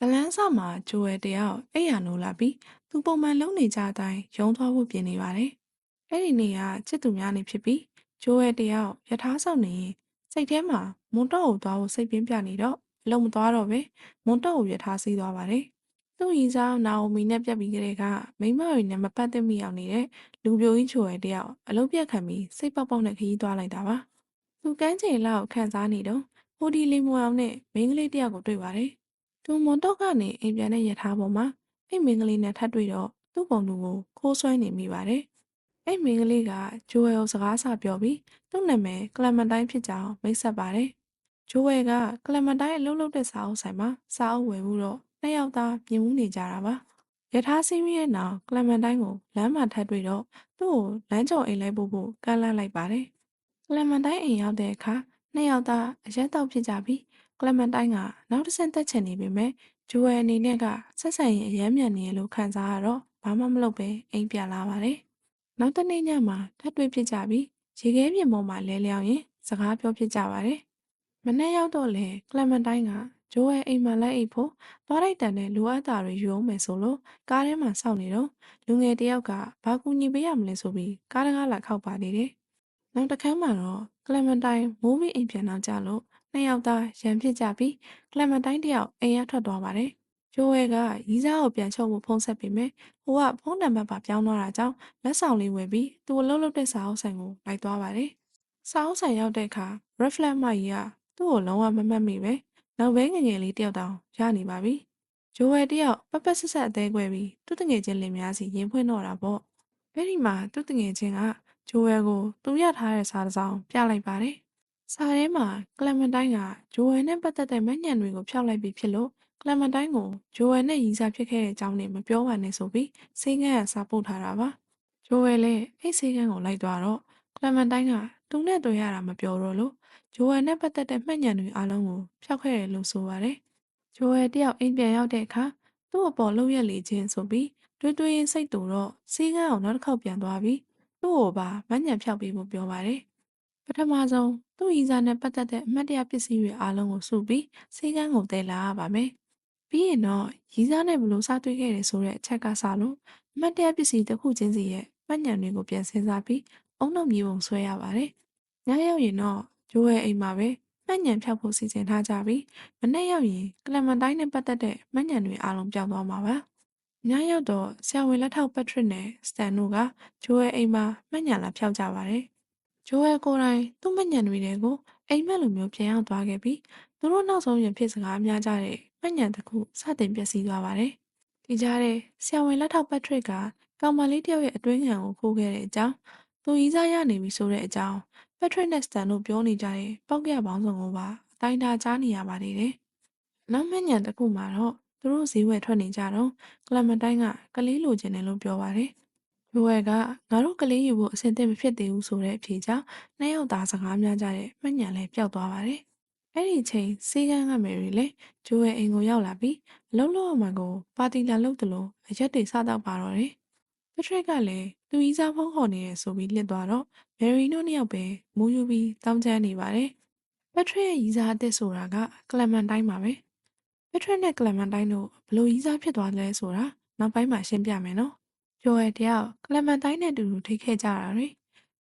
ဇလန်းဆောင်မှာဂျိုဝယ်တယောက်အိပ်ယာနိုးလာပြီးသူပုံမှန်လုံနေကြအတိုင်းရုံသွားဖို့ပြင်နေပါတယ်။အဲ့ဒီနေ့ကချစ်သူများနေဖြစ်ပြီးဂျိုဝယ်တယောက်ယထာဆောင်နေရင်စိတ်ထဲမှာမွန်တော့ကိုသွားဖို့စိတ်ပြင်းပြနေတော့အလုံးမသွားတော့ပဲမွန်တော့ကိုယထာစီးသွားပါတယ်။သူ့ရီစားနာအိုမီနဲ့ပြက်ပြီးကလေးကမိမတွေနဲ့မပတ်သက်မိအောင်နေတဲ့လူပြိုကြီးဂျိုဝယ်တယောက်အလုံးပြက်ခံပြီးစိတ်ပေါက်ပေါက်နဲ့ခရီးသွားလိုက်တာပါ။သူကန်းချိန်လောက်ခံစားနေတော့ဟိုဒီလီမွန်အောင်နဲ့မိန်းကလေးတယောက်ကိုတွေ့ပါတယ်။ သူမွန်တော့ကနေအိမ်ပြန်တဲ့ရထားပေါ်မှာအဲ့မင်းကလေးနဲ့ထပ်တွေ့တော့သူ့ပုံသူကိုခိုးဆွဲနေမိပါတယ်။အဲ့မင်းကလေးကဂျိုဝဲကိုစကားဆပြောပြီးသူ့နာမည်ကလမန်တိုင်းဖြစ်ကြောင်းမိတ်ဆက်ပါတယ်။ဂျိုဝဲကကလမန်တိုင်းအလုပ်လုပ်တဲ့စာအုပ်ဆိုင်မှာစာအုပ်ဝယ်မှုတော့နှစ်ယောက်သားမြင်မှုနေကြတာပါ။ရထားစီးပြီးရဲ့နောက်ကလမန်တိုင်းကိုလမ်းမှာထပ်တွေ့တော့သူ့ကိုလမ်းကျော်အိမ်လိုက်ဖို့ဖို့ကန့်လန့်လိုက်ပါတယ်။ကလမန်တိုင်းအိမ်ရောက်တဲ့အခါနှစ်ယောက်သားအရက်တောက်ဖြစ်ကြပြီး ကလမန်တိုင်းကနောက်တစ်ဆင့်တက်ချင်နေပေမဲ့ဂျိုဝယ်အနေနဲ့ကဆက်ဆံရေးအယမ်းမြန်နေရလို့ခံစားရတော့ဘာမှမလုပ်ပဲအိမ်ပြန်လာပါတယ်။နောက်တစ်နေ့ညမှာထပ်တွေ့ဖြစ်ကြပြီးရေခဲပြင်ပေါ်မှာလဲလျောင်းရင်စကားပြောဖြစ်ကြပါတယ်။မနေ့ရောက်တော့လေကလမန်တိုင်းကဂျိုဝယ်အိမ်မှာလိုက်အိပ်ဖို့သွားလိုက်တန်တဲ့လိုအပ်တာတွေယူအောင်မယ်ဆိုလို့ကားထဲမှာစောင့်နေတော့လူငယ်တယောက်ကဘာကူညီပေးရမလဲဆိုပြီးကားတကားလာခောက်ပါနေတယ်။ နောက်တစ်ခါမှတော့ကလမန်တိုင်းမိုးမီအိမ်ပြန်တော့ကြလို့နှစ်ယောက်သားရန်ဖြစ်ကြပြီးကလမန်တိုင်းတယောက်အိမ်ရထွက်သွားပါတယ်။ဂျိုဝဲကရီးစားကိုပြန်ချုပ်ဖို့ဖုန်းဆက်ပေမဲ့ဟိုကဖုန်းနံပါတ်ပါပြောင်းသွားတာကြောင့်လက်ဆောင်လေးဝယ်ပြီးသူ့အလုပ်လုပ်တဲ့စာအုပ်ဆိုင်ကိုလိုက်သွားပါတယ်။စာအုပ်ဆိုင်ရောက်တဲ့အခါ reflect မကြီးကသူ့ကိုလုံးဝမမှတ်မိပဲနောက်ဘဲငယ်ငယ်လေးတယောက်တောင်ရနေပါပြီ။ဂျိုဝဲတယောက်ပက်ပက်ဆက်ဆက်အသေးကွဲပြီးသူ့တငယ်ချင်းလင်များစီရင်ဖွင့်တော့တာပေါ့။အဲ့ဒီမှာသူ့တငယ်ချင်းက ဂျိုဝဲကိုသူရထားတဲ့စာတစ်စောင်ပြလိုက်ပါတယ်။စာထဲမှာကလမန်တိုင်းကဂျိုဝဲနဲ့ပတ်သက်တဲ့မညံတွေကိုဖျောက်လိုက်ပြီးဖြစ်လို့ကလမန်တိုင်းကိုဂျိုဝဲနဲ့ရီစာဖြစ်ခဲ့တဲ့အကြောင်းနဲ့မပြောပါနဲ့ဆိုပြီးစေးကန်းကစာပို့ထားတာပါ။ဂျိုဝဲလည်းအဲ့စေးကန်းကိုလိုက်သွားတော့ကလမန်တိုင်းကသူနဲ့တွေ့ရတာမပြောတော့လို့ဂျိုဝဲနဲ့ပတ်သက်တဲ့မှတ်ညံတွေအားလုံးကိုဖျောက်ခဲ့တယ်လို့ဆိုပါတယ်။ဂျိုဝဲတယောက်အိမ်ပြန်ရောက်တဲ့အခါသူ့အပေါ်လှုပ်ရက်လေခြင်းဆိုပြီးတွေးတွေးရင်စိတ်တူတော့စေးကန်းကိုနောက်တစ်ခေါက်ပြန်သွားပြီး သူ့ကိုပါမညံဖျောက်ပေးဖို့ပြောပါတယ်။ပထမဆုံးသူ့ရီစာနဲ့ပတ်သက်တဲ့အမှတ်တရပစ္စည်းတွေအားလုံးကိုစုပြီးစေးကန်းကိုတည်လာရပါမယ်။ပြီးရင်တော့ရီစာနဲ့ဘလို့စတွေ့ခဲ့တယ်ဆိုတဲ့အချက်ကစလို့အမှတ်တရပစ္စည်းတစ်ခုချင်းစီရဲ့မှတ်ညံတွေကိုပြန်စဉ်းစားပြီးအုံနောက်မြေပုံဆွဲရပါတယ်။ညရောက်ရင်တော့ဂျိုးရဲ့အိမ်မှာပဲမှတ်ညံဖြောက်ဖို့စီစဉ်ထားကြပြီးမနေ့ရောက်ရင်ကလမန်တိုင်းနဲ့ပတ်သက်တဲ့မှတ်ညံတွေအားလုံးပြောင်းသွားမှာပါ။ ညရောက်တော့ဆရာဝန်လက်ထောက်ပက်ထရစ်နဲ့စတန်တို့ကဂျိုးရဲ့အိမ်မှာမှတ်ညံလာဖြောက်ကြပါတယ်။ဂျိုးရဲ့ကိုယ်တိုင်သူ့မှတ်ညံတွေကိုအိမ်မက်လိုမျိုးပြန်ရောက်သွားခဲ့ပြီးသူတို့နောက်ဆုံးရင်ဖြစ်စကားများကြတဲ့မှတ်ညံတစ်ခုစတင်ပျက်စီးသွားပါတယ်။ဒီကြားထဲဆရာဝန်လက်ထောက်ပက်ထရစ်ကကောင်မလေးတယောက်ရဲ့အတွင်းခံကိုခိုးခဲ့တဲ့အကြောင်းသူရီးစားရနေပြီဆိုတဲ့အကြောင်းပက်ထရစ်နဲ့စတန်တို့ပြောနေကြတဲ့ပောက်ကရပေါင်းစုံကိုပါအတိုင်းတာကြားနေရပါသေးတယ်။နောက်မှညံတစ်ခုမှာတော့ သူတို့ဈေးဝယ်ထွက်နေကြတော့ကလမန်တိုင်းကကလေးလိုချင်တယ်လို့ပြောပါတယ်။ရိုဝဲကငါတို့ကလေးယူဖို့အဆင်သင့်မဖြစ်သေးဘူးဆိုတဲ့အဖြေကြောင့်နှစ်ယောက်သားစကားများကြတဲ့မှညံလည်းပျောက်သွားပါတယ်။အဲ့ဒီချိန်စေးကန်းကမယ်ရီလည်းဂျိုးရဲ့အိမ်ကိုရောက်လာပြီးအလုံးလုံးအမှန်ကိုပါတီလာလုပ်တယ်လို့အရက်တွေစတော့ပါတော့တယ်။ပထရစ်ကလည်းသူကြီးစားဖုန်းခေါ်နေရဆိုပြီးလစ်သွားတော့မယ်ရီတို့နှစ်ယောက်ပဲမူးယူပြီးတောင်းချမ်းနေပါတယ်။ပထရစ်ရဲ့ရီးစားအသစ်ဆိုတာကကလမန်တိုင်းပါပဲ။ ပထရစ်နဲ့ကလမန်တိုင်းတို့ဘလို့ရီးစားဖြစ်သွားတယ်လဲဆိုတာနောက်ပိုင်းမှာရှင်းပြမယ်နော်။ကျော်ရဲ့တယောက်ကလမန်တိုင်းနဲ့အတူတူထိခဲ့ကြတာတွေ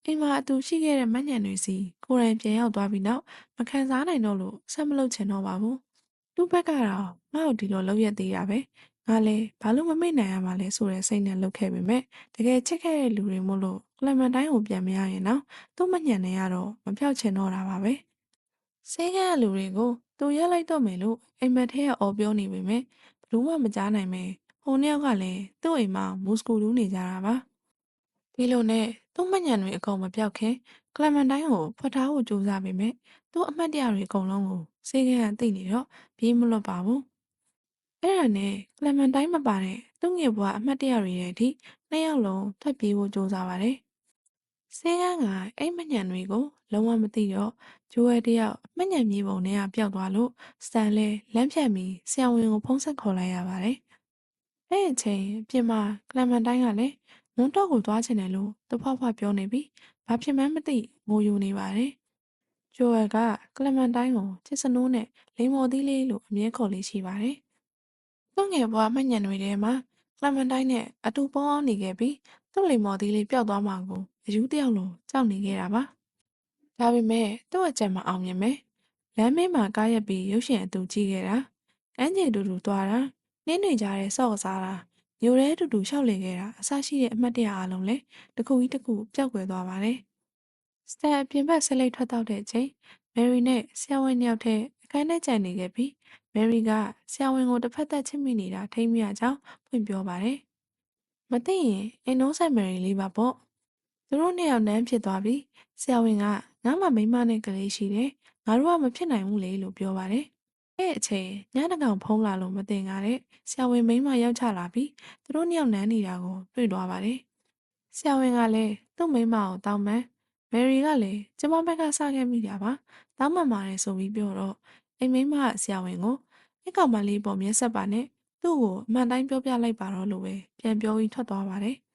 အိမ်မှာအတူရှိခဲ့တဲ့မညံတွေစီကိုယ်တိုင်ပြန်ရောက်သွားပြီးနောက်မခံစားနိုင်တော့လို့ဆက်မလုပ်ချင်တော့ပါဘူး။သူ့ဘက်ကတော့ငါ့ကိုဒီလိုလုပ်ရသေးတာပဲ။ငါလည်းဘာလို့မမိတ်နိုင်ရမှာလဲဆိုတဲ့စိတ်နဲ့လုပ်ခဲ့ပေမဲ့တကယ်ချစ်ခဲ့တဲ့လူတွေမို့လို့ကလမန်တိုင်းကိုပြန်မရရင်တော့သူ့မညံနေရတော့မပြောက်ချင်တော့တာပါပဲ။ ဆေးကလူတွေကိုသူရက်လိုက်တော့မယ်လို့အိမ်မက်ထဲကအော်ပြောနေပေမဲ့ဘယ်သူမှမကြားနိုင်ပဲဟိုနှစ်ယောက်ကလည်းသူ့အိမ်မှာမူစကူလူးနေကြတာပါ။ဒီလိုနဲ့သူ့မညံတွေအကုန်မပြောက်ခင်ကလမန်တိုင်းကိုဖွက်ထားဖို့ကြိုးစားပေမဲ့သူ့အမှတ်တရတွေအကုန်လုံးကိုဆေးကသိနေတော့ပြေးမလွတ်ပါဘူး။အဲ့ဒါနဲ့ကလမန်တိုင်းမပါတဲ့သူ့ငယ်ဘွားအမှတ်တရတွေရဲ့အထိနှစ်ယောက်လုံးထွက်ပြေးဖို့ကြိုးစားပါတယ်။ ဆေးကန်းကအဲ့မညံတွေကိုလုံးဝမသိတော့ဂျိုးရဲတယောက်မညံမြေပုံထဲကပျောက်သွားလို့စတန်လဲလမ်းဖြတ်ပြီးဆရာဝန်ကိုဖုန်းဆက်ခေါ်လိုက်ရပါတယ်။အဲ့အချိန်အပြင်မှာကလမန်တိုင်းကလည်းမွန်းတော့ကိုသွားချင်တယ်လို့တဖွားဖွားပြောနေပြီးဘာဖြစ်မှန်းမသိငိုယိုနေပါတယ်။ဂျိုရဲကကလမန်တိုင်းကိုချစ်စနိုးနဲ့လိမ္မော်သီးလေးလို့အမြဲခေါ်လေးရှိပါတယ်သူ့ငယ်ဘဝမှတ်ညံတွေထဲမှာကလမန်တိုင်းနဲ့အတူပေါင်းအောင်နေခဲ့ပြီးသူ့လိမ္မော်သီးလေးပျောက်သွားမှကို အယူတယောက်လိုကြောက်နေခဲ့တာပါ။ဒါပေမဲ့သူ့အကြံမအောင်မြင်ပဲလမ်းမေးမှာကားရက်ပြီးရုပ်ရှင်အတူကြည့်ခဲ့တာကမ်းခြေတူတူသွားတာနှင်းနေကြတဲ့ဆော့ကစားတာမျိုးရဲတူတူရှောက်လေခဲ့တာအဆရှိတဲ့အမှတ်တရအလုံးလဲတစ်ခုပြီးတစ်ခုပျောက်ကွယ်သွားပါတယ်။စတန်အပြင်ဘက်ဆက်လက်ထွက်တော့တဲ့အချိန်မယ်ရီနဲ့ဆရာဝန်နှစ်ယောက်ထက်အခန်းထဲကြံနေခဲ့ပြီးမယ်ရီကဆရာဝန်ကိုတစ်ဖက်သက်ချစ်မိနေတာထိမ့်မိရကြောင်းဖွင့်ပြောပါတယ်။မသိရင်အင်နိုဆိုင်မယ်ရီလေးပါပေါ့။ သူတို့နှစ်ယောက်နန်းဖြစ်သွားပြီးဆရာဝန်ကငါမှမိန်းမနဲ့ကလေးရှိတယ်။ငါတို့ကမဖြစ်နိုင်ဘူးလေလို့ပြောပါတယ်။အဲ့အချိန်ညတကောင်ဖုံးလာလို့မတင်ကားတဲ့ဆရာဝန်မိန်းမရောက်ချလာပြီးသူတို့နှစ်ယောက်နန်းနေတာကိုတွေ့သွားပါတယ်။ဆရာဝန်ကလည်းသူ့မိန်းမကိုတောင်းပန်မယ်ရီကလည်းကျမဘက်ကစခဲ့မိတာပါ။တောင်းပန်ပါတယ်ဆိုပြီးပြောတော့အိမ်မိန်းမကဆရာဝန်ကိုအဲ့ကောင်မလေးပေါ်မျက်ဆက်ပါနဲ့သူ့ကိုအမှန်တိုင်းပြောပြလိုက်ပါတော့လို့ပဲပြန်ပြောပြီးထွက်သွားပါတယ်။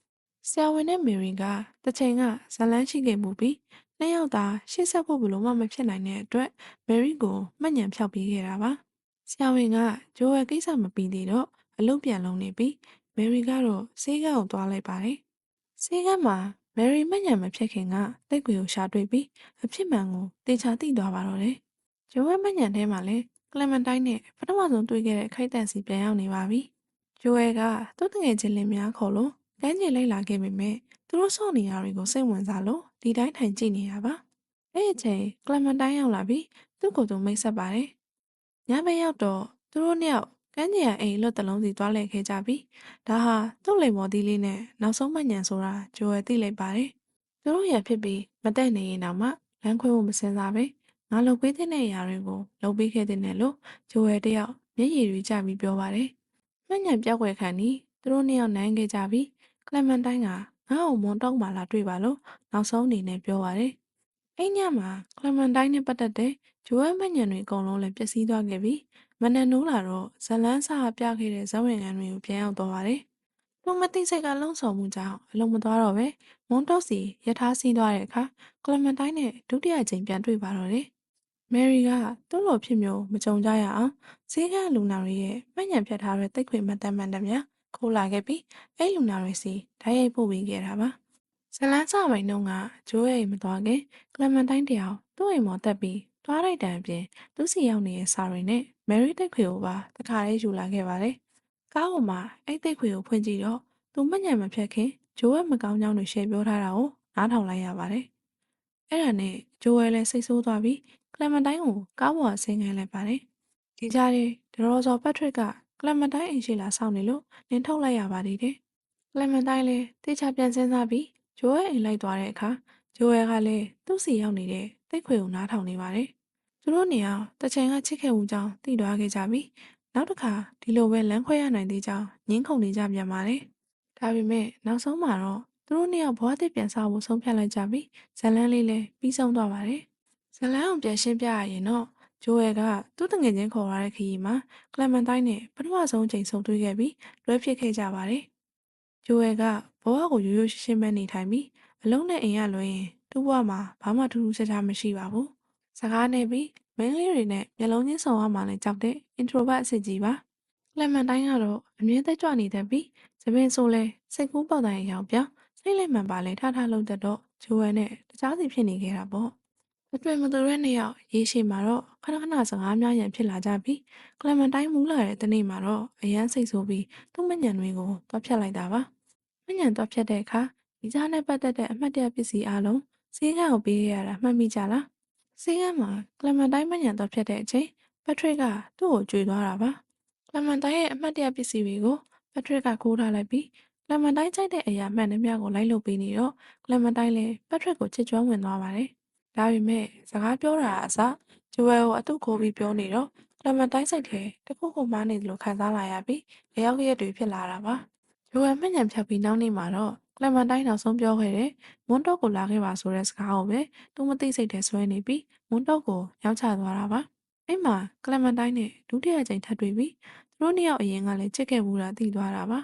ဆရာဝန်နဲ့မေရီကတစ်ချိန်ကဇလန်းရှိခဲ့မှုပြီးနှစ်ယောက်သာရှေ့ဆက်ဖို့ဘလို့မှမဖြစ်နိုင်တဲ့အတွက်မေရီကိုမှတ်ညံဖြောက်ပေးခဲ့တာပါ။ဆရာဝန်ကဂျိုးရဲ့ကိစ္စမပြီးသေးတော့အလုပ်ပြန်လုံးနေပြီးမေရီကတော့ဆေးကန်းကိုသွားလိုက်ပါတယ်။ဆေးကန်းမှာမယ်ရီမှတ်ညံမဖြစ်ခင်ကတိတ်ကွေကိုရှာတွေ့ပြီးအဖြစ်မှန်ကိုတေချာသိသွားပါတော့တယ်။ဂျိုးရဲ့မှတ်ညံထဲမှာလည်းကလမန်တိုင်းနဲ့ပထမဆုံးတွေ့ခဲ့တဲ့ခိုက်တန့်စီပြန်ရောက်နေပါပြီ။ဂျိုရဲ့ကသူ့တငယ်ချင်းလင်များခေါ်လို့ ကမ်းခြေလိုက်လာခဲ့ပေမဲ့သူတို့ဆော့နေရတွေကိုစိတ်ဝင်စားလို့ဒီတိုင်းထိုင်ကြည့်နေတာပါ။အဲ့အချိန်ကလမန်တိုင်းရောက်လာပြီးသူ့ကိုယ်သူမိတ်ဆက်ပါတယ်။ညဘက်ရောက်တော့သူတို့နှစ်ယောက်ကမ်းခြေကအိမ်လွတ်တလုံးစီသွားလဲခဲ့ကြပြီ။ဒါဟာသူ့လိမ်မော်သီးလေးနဲ့နောက်ဆုံးမှညံဆိုတာဂျိုရဲ့သိလိုက်ပါတယ်။သူတို့ရဖြစ်ပြီးမတက်နေရင်တောင်မှလမ်းခွဲဖို့မစင်စားပဲငါလုပ်ပေးတဲ့အရာတွေကိုလုပ်ပေးခဲ့တဲ့နဲ့လို့ဂျိုရဲ့တယောက်မျက်ရည်တွေကျပြီးပြောပါတယ်။မှညံပြောက်ွယ်ခံနီသူတို့နှစ်ယောက်နိုင်ခဲ့ကြပြီး ကလမန်တိုင်းကငါ့ကိုမွန်တော့မှလာတွေ့ပါလို့နောက်ဆုံးအနေနဲ့ပြောပါတယ်။အဲ့ညမှာကလမန်တိုင်းနဲ့ပတ်သက်တဲ့ဂျိုရဲ့မှညံတွေအကုန်လုံးလည်းပျက်စီးသွားခဲ့ပြီးမနက်နိုးလာတော့ဇလန်းစာပြခဲ့တဲ့ဇဝင်ခံတွေကိုပြန်ရောက်သွားပါတယ်။သူမသိစိတ်ကလုံဆောင်မှုကြောင့်အလုံးမသွားတော့ပဲမွန်တော့စီရထားစီးသွားတဲ့အခါကလမန်တိုင်းနဲ့ဒုတိယကြိမ်ပြန်တွေ့ပါတော့တယ်။မယ်ရီကသူ့လိုဖြစ်မျိုးမကြုံကြရအောင်ဈေးကလူနာတွေရဲ့မှတ်ညံဖြတ်ထားတဲ့တိတ်ခွေမှတ်တမ်းမှန်တယ်များ ခိုးလာခဲ့ပြီးအဲ့လူနာတွေစီဓာတ်ရိုက်ပို့ပေးခဲ့တာပါ။ဇလန်းစာမိုင်နှုံးကဂျိုးရဲ့မသွားခင်ကလမန်တိုင်းတယောက်သူ့အိမ်မော်တက်ပြီးတွားလိုက်တံအပြင်သူ့စီရောက်နေတဲ့စာတွေနဲ့မယ်ရီတိတ်ခွေကိုပါတခါလေးယူလာခဲ့ပါတယ်။ကားပေါ်မှာအဲ့တိတ်ခွေကိုဖွင့်ကြည့်တော့သူမှတ်ညံမဖြတ်ခင်ဂျိုးရဲ့မကောင်းကြောင်းတွေရှယ်ပြောထားတာကိုနားထောင်လိုက်ရပါတယ်။အဲ့ဒါနဲ့ဂျိုးရဲ့လည်းစိတ်ဆိုးသွားပြီးကလမန်တိုင်းကိုကားပေါ်ဆင်းခိုင်းလိုက်ပါတယ်။ဒီကြားထဲဒရော်ဇော်ပက်ထရစ်က ကလမန်တိုင်းအိမ်ရှိလာဆောင်နေလို့နင်းထုတ်လိုက်ရပါသေးတယ်။ကလမန်တိုင်းလည်းတေချာပြန်စင်းစားပြီးဂျိုးရဲ့အိမ်လိုက်သွားတဲ့အခါဂျိုးရဲ့ကလည်းသူ့စီရောက်နေတဲ့တိတ်ခွေကိုနားထောင်နေပါတယ်။သူတို့နေအောင်တချိန်ကချစ်ခဲ့မှုကြောင့်တည်သွားခဲ့ကြပြီးနောက်တစ်ခါဒီလိုပဲလမ်းခွဲရနိုင်သေးကြောင်းငင်းခုန်နေကြပြန်ပါတယ်။ဒါပေမဲ့နောက်ဆုံးမှာတော့သူတို့နှစ်ယောက်ဘဝတည်ပြန်စားဖို့ဆုံးဖြတ်လိုက်ကြပြီးဇလန်းလေးလည်းပြီးဆုံးသွားပါတယ်။ဇလန်းအောင်ပြန်ရှင်းပြရရင်တော့ ဂျိုးရဲ့ကသူ့တငယ်ချင်းခေါ်ရတဲ့ခရီးမှာကလမန်တိုင်းနဲ့ပထမဆုံးချိန်ဆုံတွေ့ခဲ့ပြီးလွဲဖြစ်ခဲ့ကြပါတယ်။ဂျိုးရဲ့ကဘဝကိုရိုးရိုးရှင်းရှင်းပဲနေထိုင်ပြီးအလုံးနဲ့အိမ်ရလွှဲရင်သူ့ဘဝမှာဘာမှထူးထူးခြားခြားမရှိပါဘူး။စကားနဲ့ပြီးမင်းလေးတွေနဲ့မျက်လုံးချင်းဆောင်ရမှလည်းကြောက်တဲ့ introvert အစစ်ကြီးပါ။ကလမန်တိုင်းကတော့အမြဲတမ်းကြွနေတတ်ပြီးသပင်ဆိုလဲစိတ်ကူးပေါက်တဲ့အရောင်ပြောင်းစိတ်လက်မှန်ပါလဲထထလုံးတတ်တော့ဂျိုးရဲ့နဲ့တခြားစီဖြစ်နေခဲ့တာပေါ့။ အတွင်မသူတဲ့နှစ်ယောက်ရေရှည်မှာတော့ခဏခဏစကားများရန်ဖြစ်လာကြပြီးကလမန်တိုင်းမူးလာတဲ့တနေ့မှာတော့အရန်စိတ်ဆိုးပြီးသူ့မညံတွေကိုတွားဖြတ်လိုက်တာပါ။မညံတွားဖြတ်တဲ့အခါဒီကြားနဲ့ပတ်သက်တဲ့အမှတ်တရပစ္စည်းအလုံးဈေးကကိုပေးရတာမှတ်မိကြလားဈေးကမှာကလမန်တိုင်းမညံတွားဖြတ်တဲ့အချိန်ပက်ထရစ်ကသူ့ကိုကြွေသွားတာပါကလမန်တိုင်းရဲ့အမှတ်တရပစ္စည်းတွေကိုပက်ထရစ်ကခိုးထားလိုက်ပြီးကလမန်တိုင်းကြိုက်တဲ့အရာမှန်သမျှကိုလိုက်လုပ်ပေးနေတော့ကလမန်တိုင်းလည်းပက်ထရစ်ကိုချစ်ကျွမ်းဝင်သွားပါတယ် ဒါပေမဲ့စကားပြောတာအစားဂျိုဝဲကိုအတုခိုးပြီးပြောနေတော့ကလမန်တိုင်းစိတ်ထဲတခုခုမှားနေတယ်လို့ခံစားလာရပြီးလျောက်ရက်တွေဖြစ်လာတာပါဂျိုဝဲမှညံဖြတ်ပြီးနောက်နေ့မှာတော့ကလမန်တိုင်းနောက်ဆုံးပြောခဲ့တဲ့မွန်းတော့ကိုလာခဲ့ပါဆိုတဲ့စကားကိုပဲသူမသိစိတ်ထဲဆွဲနေပြီးမွန်းတော့ကိုရောက်ချသွားတာပါအဲ့မှာကလမန်တိုင်းနဲ့ဒုတိယကြိမ်ထပ်တွေ့ပြီးသူတို့နှစ်ယောက်အရင်ကလည်းချစ်ခဲ့မှုတာသိသွားတာပါ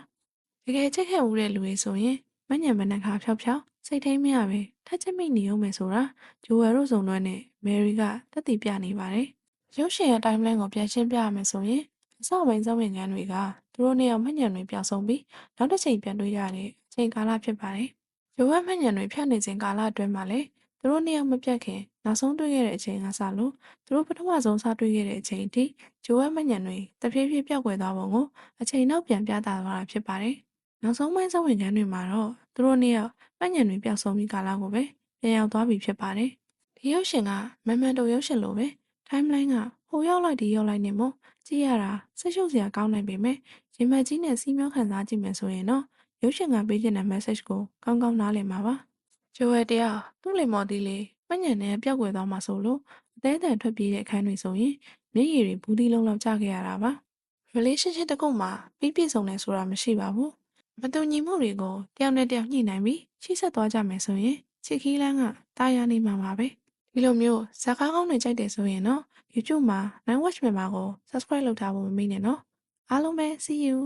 တကယ်ချစ်ခဲ့မှုတဲ့လူတွေဆိုရင်မညံမနှက်ခါဖြောက်ဖြောက် စိတ်ထိမ့်မရပဲထက်ချစ်မိနေအောင်မယ်ဆိုတာဂျိုဝယ်တို့စုံတွဲနဲ့မယ်ရီကတက်တည်ပြနေပါတယ်။ရုပ်ရှင်ရဲ့ timeline ကိုပြန်ရှင်းပြရမယ်ဆိုရင်အစပိုင်းစဝင်ငန်းတွေကတသူတို့နှစ်ယောက်မှတ်ဉာဏ်တွေပျောက်ဆုံးပြီးနောက်တစ်ချိန်ပြန်တွေ့ရတဲ့အချိန်ကာလဖြစ်ပါတယ်။ဂျိုးဝဲမှတ်ဉာဏ်တွေဖြတ်နေခြင်းကာလအတွင်းမှာလည်းသူတို့နှစ်ယောက်မပြတ်ခင်နောက်ဆုံးတွေ့ခဲ့တဲ့အချိန်ကစလို့သူတို့ပထမဆုံးစတွေ့ခဲ့တဲ့အချိန်အထိဂျိုးဝဲမှတ်ဉာဏ်တွေတဖြည်းဖြည်းပျောက်ကွယ်သွားပုံကိုအချိန်နောက်ပြန်ပြသသွားတာဖြစ်ပါတယ်။နောက်ဆုံးပိုင်းစဝင်ခန်းတွေမှာတော့ သူတို့နှစ်ယောက်မှတ်ဉာဏ်တွေပျောက်ဆုံးပြီးကာလကိုပဲပြန်ရောက်သွားပြီဖြစ်ပါတယ်။ဒီရုပ်ရှင်ကမန်မန်တိုရုပ်ရှင်လိုပဲ timeline ကဟိုရောက်လိုက်ဒီရောက်လိုက်နေမို့ကြည့်ရတာဆက်ရှုပ်စရာကောင်းနိုင်ပေမဲ့ရင်မက်ကြီးနဲ့စီးမျောခံစားကြည့်မယ်ဆိုရင်တော့ရုပ်ရှင်ကပေးခြင်းတဲ့ message ကိုကောင်းကောင်းနားလည်မှာပါ။ဂျိုဝဲတရားသူ့လေမော်တီလေးမှညံနဲ့ပျောက်ကွယ်သွားမှာဆိုလို့အသေးအတန်ထွက်ပြေးတဲ့အခန်းတွေဆိုရင်မျက်ရည်တွေဘူးဒီလုံးလောက်ကျခဲ့ရတာပါ။ relationship တစ်ခုမှာပြီးပြည့်စုံတယ်ဆိုတာမရှိပါဘူး။ မတူညီမှုတွေကိုတယောက်နဲ့တယောက်ညှိနှိုင်းပြီးချိဆက်သွားကြမယ်ဆိုရင်ချစ်ခီးလန်းကတာယာနေမှာပါပဲ။ဒီလိုမျိုးဇာတ်ကားကောင်းတွေကြိုက်တယ်ဆိုရင်တော့ YouTube မှာ Nine Watch Member ကို Subscribe လုပ်ထားဖို့မမေ့နဲ့နော်အားလုံးပဲ see you